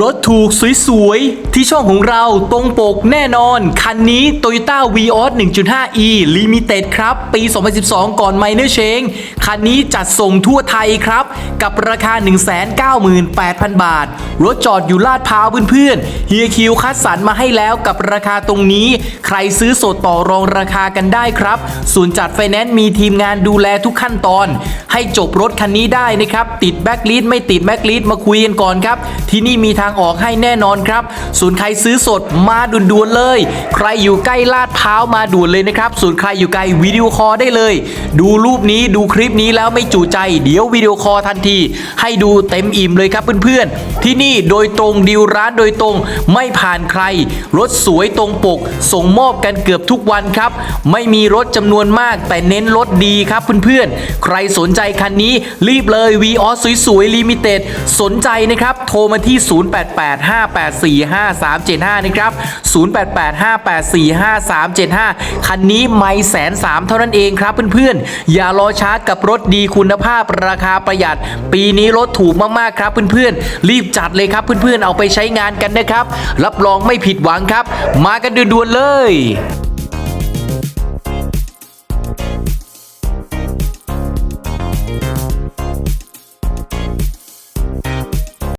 รถถูกสวยๆ ที่ช่องของเราตรงปกแน่นอน คันนี้ Toyota Vios 1.5e Limited ครับ ปี 2012 ก่อนไมเนอร์เชงคันนี้จัดส่งทั่วไทยครับ กับราคา 198,000 บาท รถจอดอยู่ลาดพร้าวเพื่อนๆเฮียคิวคัดสรรมาให้แล้วกับราคาตรงนี้ ใครซื้อสดต่อรองราคากันได้ครับ ส่วนจัดไฟแนนซ์มีทีมงานดูแลทุกขั้นตอน ให้จบรถคันนี้ได้นะครับ ติดแบ็กลิสไม่ติดแบ็กลิสมาคุยกันก่อนครับ ที่นี่มีทางออกให้แน่นอนครับส่วนใครซื้อสดมาด่วนๆเลย ใครอยู่ใกล้ลาดพร้าวมาด่วนเลยนะครับส่วนใครอยู่ไกลวิดีโอคอลได้เลย ดูรูปนี้ดูคลิปนี้แล้วไม่จุใจ เดี๋ยววิดีโอคอลทันที ให้ดูเต็มอิ่มเลยครับเพื่อนๆ ที่นี่โดยตรงดีลร้านโดยตรงไม่ผ่านใคร รถสวยตรงปก ส่งมอบกันเกือบทุกวันครับ ไม่มีรถจำนวนมากแต่เน้นรถดีครับเพื่อนๆ ใครสนใจคันนี้รีบเลย v ีออสวยๆลิมิเต็ดสนใจนะครับ โทรมาที่ 0885845375 นะครับ 0885845375 คันนี้ไม่แสนสามเท่านั้นเองครับเพื่อนๆ อย่ารอช้ากับรถดีคุณภาพราคาประหยัด ปีนี้รถถูกมากๆครับเพื่อนๆ รีบจัดเลยครับเพื่อนๆ เอาไปใช้งานกันนะครับ รับรองไม่ผิดหวังครับ มากันด่วนๆเลย